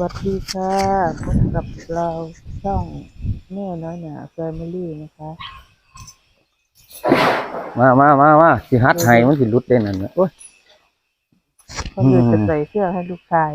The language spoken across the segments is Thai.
วัสดีค่ะพบกับเราช่องแม่น้อยหนาแฟมิลี่นะคะมามามามาสิฮัดให้มันสิหลุดได้นั่นน่ะโอ้ยก็คืออืมจะใส่เสื้อให้ลูกชาย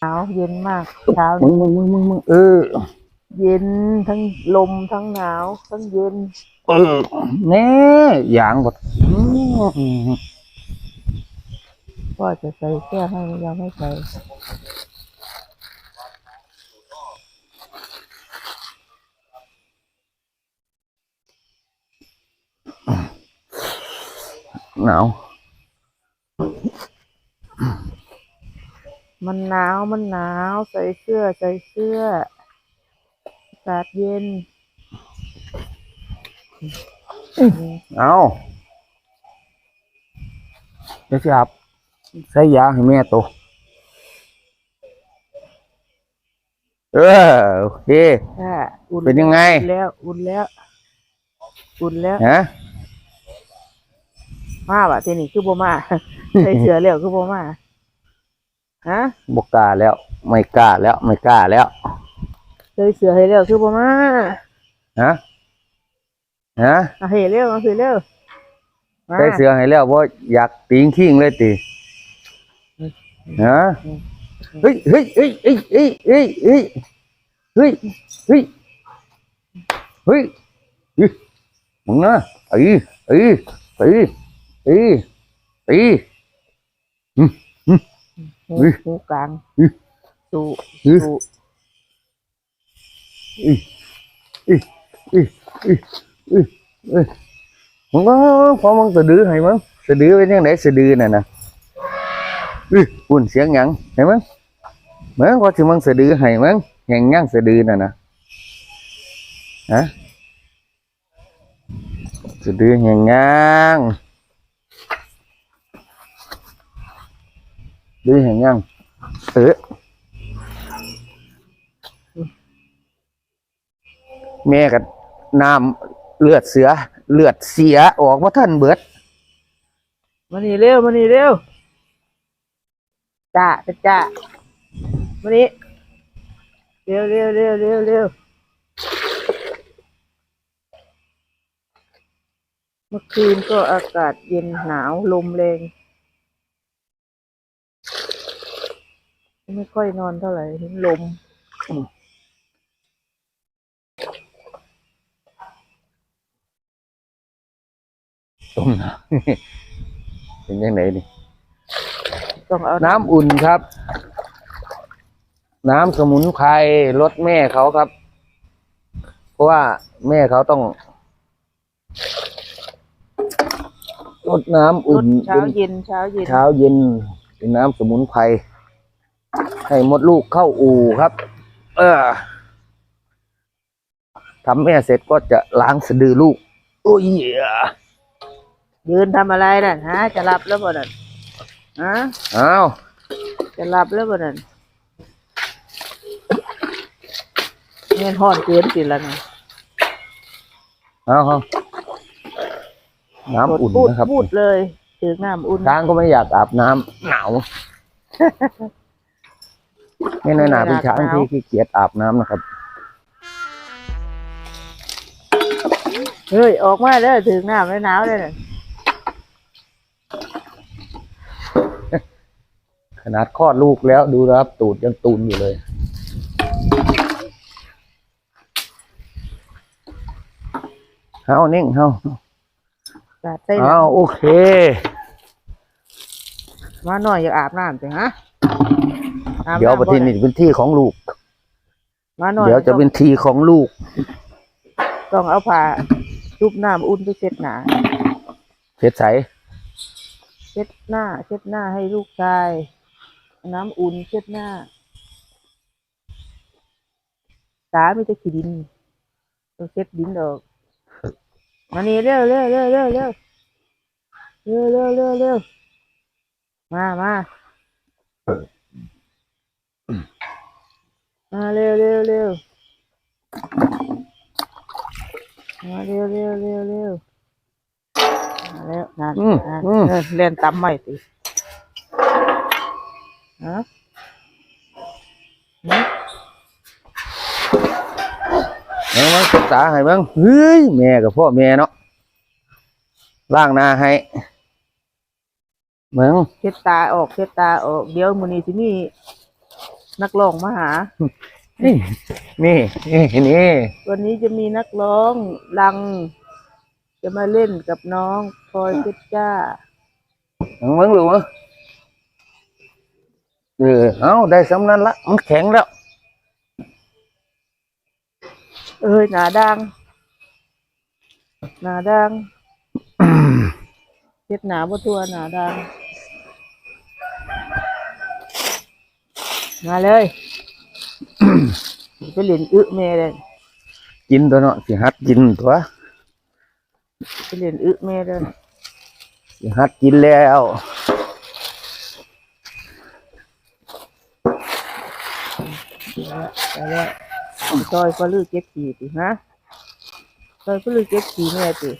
หนาวเย็นมากเช้ามึนี้งมึงมึงมึงมึงเออ เย็นทั้งลมทั้งหนาว ทั้งเย็นเออแน่อย่างบดอืมก็จะใส่เสื้อให้ยังไม่ใส่ หนาว มันหนาวมันหนาวใส่เสื้อ ใส่เสื้ออากาศเย็น เอาเดี๋ยวสิครับใส่ยาให้แม่โตวเออโอเค ค่ะอุ่นเป็นยังไงอุ่นแล้ว อุ่นแล้ว อุ่นแล้ว ฮะ มาว่ะทีนี้คือบ่มาใส่เสื้อแล้วคือบ่มาฮะบกกล้าแล้ว ไม่กล้าแล้ว ไม่กล้าแล้วใส่เสื้อให้แล้วคือบ่มาฮะฮะเอาให้เร็วเอาให้เร็วมาใส่เสื้อให้แล้วว่าอยากตีงขิงเลยติฮะเฮ้ยเฮ้ยเฮ้ยเฮ้ยเฮ้ยเฮ้ยเฮ้ยเฮ้ยเฮ้ยเฮ้ยเฮ้ยมึงนะเอ้ยเอ้ยเอ้ย เอ้ยเอ้ยหูเฮ้ยหูกลางเฮ้ยสูเฮ้ยสูมึงก็พอมึงสะดือให้มั้งสะดือเป็นยังไงสะดือน่ะนะอุ้ยปุ่นเสียงหยังเห็นมั้งเหมือนว่าสิมึงสะดือให้มั้งแหงยังสะดือน่ะนะฮะสะ ดือแหงยังดือแหงยังเออแม่กับน้ำเลือดเสือ เลือดเสียออกว่าท่านเบิดมานี่เร็วมานี่เร็วจ้าจ้าจ้ามานี่เร็วเร็วเร็วเร็วเร็วเมื่อคืนก็อากาศเย็นหนาวลมแรง ไม่ค่อยนอนเท่าไหร่เห็นลมต้มน้ำเป็นยังไงนี่ต้องเอาน้ำอุ่นครับ น้ำสมุนไพรรสแม่เขาครับ เพราะว่าแม่เขาต้องรดน้ำรอุ่ดนเช้าเป็นเย็นเช้าเย็นเช้าเย็นเป็นน้ำสมุนไพร ให้มดลูกเข้าอู่ครับ เออทำแม่เสร็จก็จะล้างสะดือลูก โอ้ยเหี้ยยืนทำอะไรน่ะฮะ จะหลับแล้วบ่นั่นฮะอ้าวจะหลับแล้วบ่นั่นเงี้ยห่อนเกินสิละนะอ้าวน้ำอุ่นพูดนะครับพูดเลย ถึงน้ำอุ่นช้างก็ไม่อยากอาบน้ำหนาว ไม่น้อยหนาเป็นช้างที่ขี้เกียจอาบน้ำนะครับ เฮ้ย ออกมาเด้อถึงน้ำแล้วหนาวเลยน่ะขนาดคลอดลูกแล้วดูนะครับ ตูดยังตูนอยู่เลย เฮานิ่งเฮาสาดใส่เอาโอเคมาหน่อยอยากอาบน้ำสิฮะอาบ เดี๋ยวน้ำประเทศนี้เป็นที่ของลูก มาหน่อยเดี๋ยวจะเป็นที่ของลูก ต้องเอาผ้าชุบน้ำอุ่นไปเช็ดหนาเพชรใสเช็ดหน้า เช็ดหน้าให้ลูกชาย น้ำอุ่นเช็ดหน้า ตาไม่จะขี้ดินต้องเช็ดดินออกมานี่เร็วเร็วเร็วเร็วเร็วเร็วเร็วเร็วเร็วมามา มาเร็วเร็วเร็วมาเร็วเร็วเร็วเร็วมาแล้วนั่นอืมนั่นอืม เออเล่นตำใหม่สิฮะเบิ่งเบิ่งศึกษาให้เบิ่งเฮ้ยแม่กับพ่อแม่เนาะล้างหน้าให้เบิ่งเช็ดตาออกเช็ดตาออกเดี๋ยวมื้อนี้สิมี นักร้องมาหา นี่นี่นี่นี่วันนี้จะมีนักร้องลัง จะมาเล่นกับน้องพลอยเพชรจ้าเบิ่งลูกเบิ่งเออเอาได้สำนั้นละมันแข็งแล้ว เอ้ยหนาดังหนาดังเช็ดหนาบ่ตัวหนาดัง มาเลยไปเล่นอึแม่เลย กินตัวเนาะสิหัดกินตัวไปเล่นอึแม่เลยสิหัดกินแล้วไปแล้วซอยก็ลือเก็บขี่ติฮะซอยก็ลือเก็บขี่แม่ติ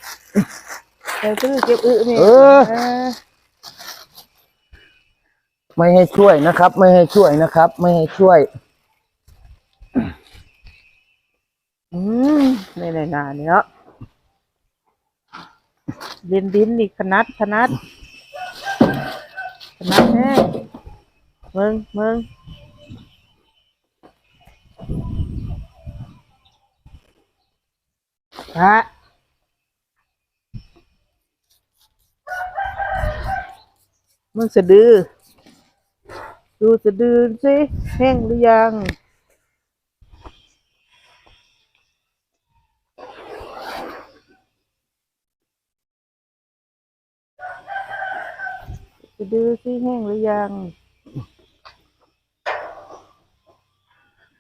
ซอยก็ลือเก็บอึแม่ตินะ ไม่ให้ช่วยนะครับ ไม่ให้ช่วยนะครับ ไม่ให้ช่วย อืมในในนานี่เนาะเล่นดินนี่ขนาดขนาดขนาดแห้งมึงมึงฮะมึงสะดือ ดูสะดือสิแห้งหรือยัง สะดือสิแห้งหรือยัง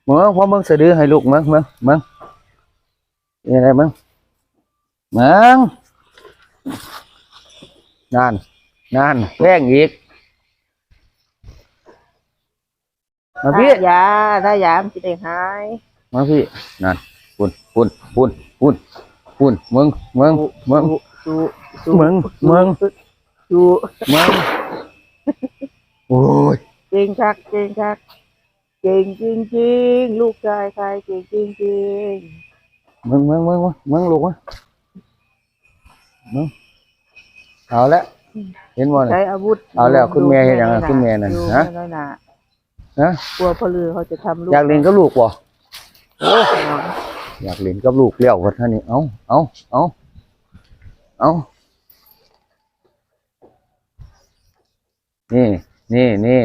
เมื่อพอมึงสะดือให้ลูกมึงมึงมึงอะไรมึงมึงนั่นนั่นแป้งอีก มาพี่ถ้ายาถ้ายามันจะได้หายมาพี่นั่นปุ่นปุ่นปุ่นปุ่นปุ่นมึงมึงมึงจูจูมึงมึงจูมึงโอ้ยเก่งคักเก่งคักเก่งจริงจริงๆลูกชายใครเก่งจริงจริงมึงมึงมึงมึงมึงลูกมึงมึงเอาละเห็นบ่ๆเนี่ยใช้อาวุธเอาแล้วคุณแม่เฮ็ดหยังอะคุณแม่นั่นดูฮะแม่ น้อยหนาฮะกลัวพ่อลือเขาจะทำลูกอยากเล่นกับลูกบ่โอ้ยอยากเล่นกับลูกเลี้ยวว่าท่านี้เอาเอาเอาเอานี่ นี่นี่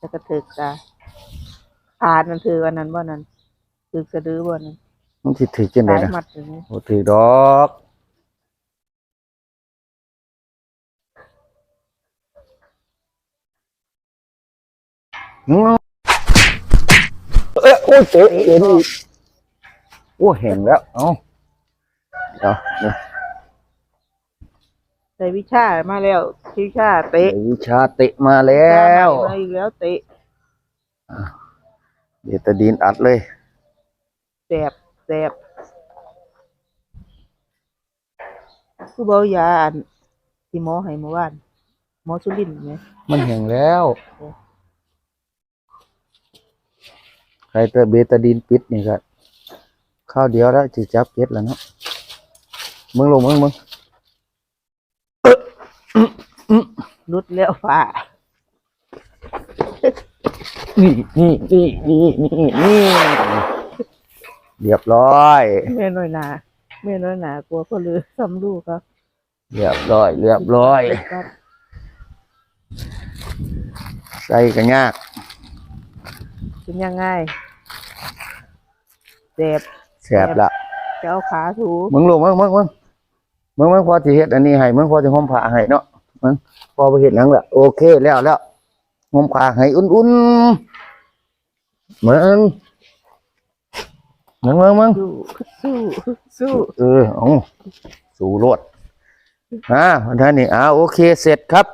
จะกระเถิกตาผ่านมันถืออันนั้นว่านั้นถือสะดือว่านั้นมันสิถือจังไดสายนะมัดอย่างนี้โอ้ถือดอก เอ้ยโอ้ยเตะเอ็นอีกโอ้แห้งแล้ว เอาเดี๋ยวเดี๋ยวใส่วิชามาแล้ววิชาเตะวิชาเตะมาแล้วมาอีกแล้วเตะเดี๋ยวตะดินอัดเลย แสบแสบคือเบายาอันที่หมอให้เมื่อวานหมอสุรินทร์ไหมมันแห้งแล้ว ใครแต่เบตาดินปิดนี่ก็ข้าวเดียวแล้วจะจับเก็ดแล้วเนาะมึงลงมึงมึงรุดแล้วฝ่านี่นี่นี่นี่นี่นี่เรียบร้อยแม่น้อยหนาแม่น้อยหนากลัวพ่อลือซ้ำลูกครับเรียบร้อย เรียบร้อยครับใส่กันยาก เป็นยังไงแสบแสบละจะเอาขาถูมึงลงมึงมึงมึงมึงมึงพอที่เฮ็ดอันนี้ให้มึงพอที่ห่มผ้าให้เนาะมึงพอไปเฮ็ดหยังละโอเคแล้วแล้วห่มผ้าให้อุ่นๆมึงมึงมึงมึงสู้สู้สู้เออเอาสู่รถอ่าวันท่านนี่อ่าโอเคเสร็จครับ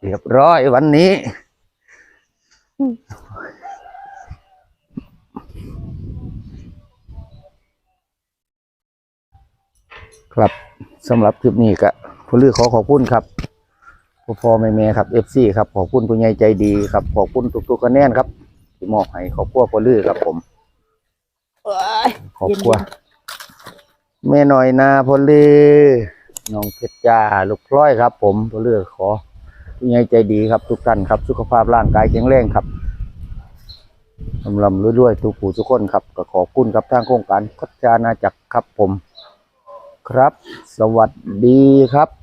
เรียบร้อยวันนี้ ครับสำหรับคลิปนี้ก็ผู้ลือขอขอบคุณครับพ่อพ่อแม่แม่ครับเอฟซีครับขอบคุณผู้ใหญ่ใจดีครับขอบคุณทุกๆคะแนนครับที่มอบให้ครอบครัวพอลือครับผมเอ้ยครอบครัวแม่หน่อยนาพอลือน้องเพชรจ้าลูกพร้อยครับ ผมพอลือขอ ผู้ใหญ่ใจดีครับทุกท่านครับ สุขภาพร่างกายแข็งแรงครับลำลำรวยๆทุกผู้ทุกคนครับ ก็ขอบคุณครับทางโครงการพัฒนาจักรครับผม ครับ สวัสดีครับ